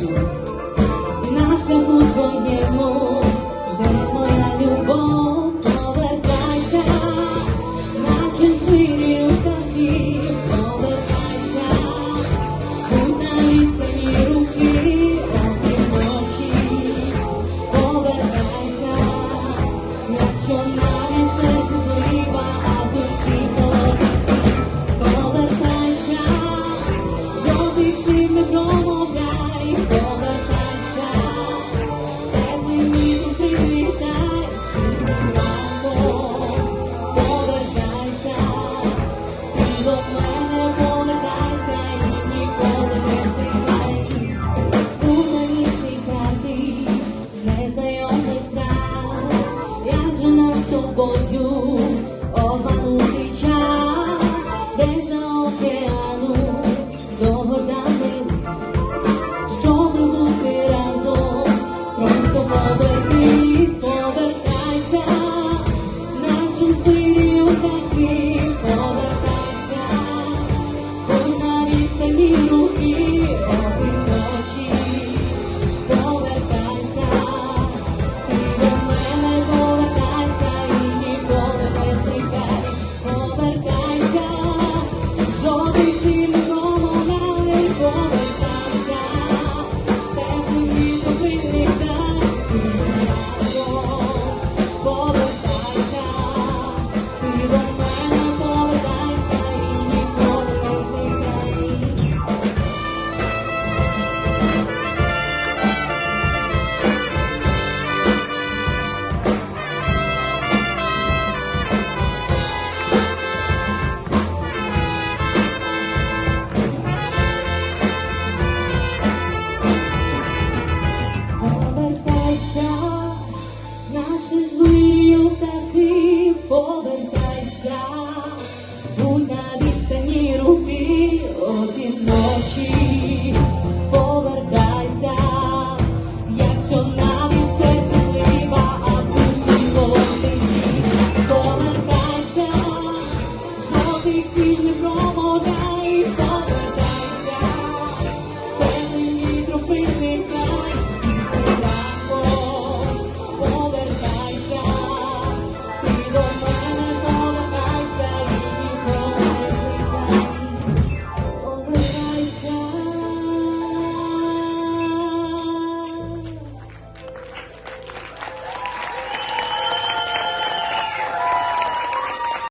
знов. На шляху що в бою обманутий час, десь за океану довгожданий лист, що минути разом, просто повернись, повертайся, наче звірі у таки повертайся, бо навіть самі руки. від ночі повертайся, якщо навіть серці слива, а душі колотисні, повертайся, жодних фільм промовляй повертайся.